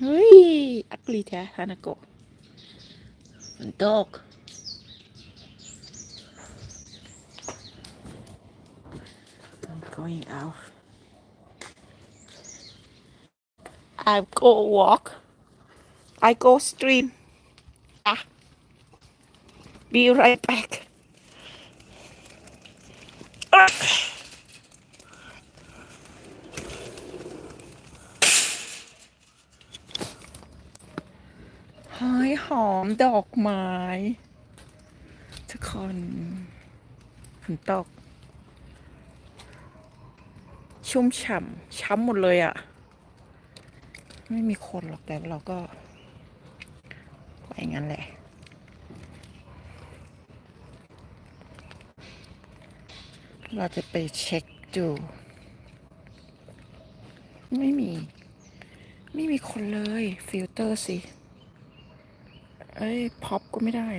เฮ้ย อักลีแท้ฮานาโกะฝนตก I'm going out I go walk I go stream ah be right back อ่ ะหอยหอมดอกไม้ ทุกคนฝนตก ชุ่มฉ่ำช้ำหมดเลยอะ่ะ ไม่มีคนหรอกแต่เราก็ไปงั้นแหละเราจะไปเช็คดู ไม่มี ไม่มีคนเลย ฟิลเตอร์สิ เอ้ยพ็อปก็ไม่ได้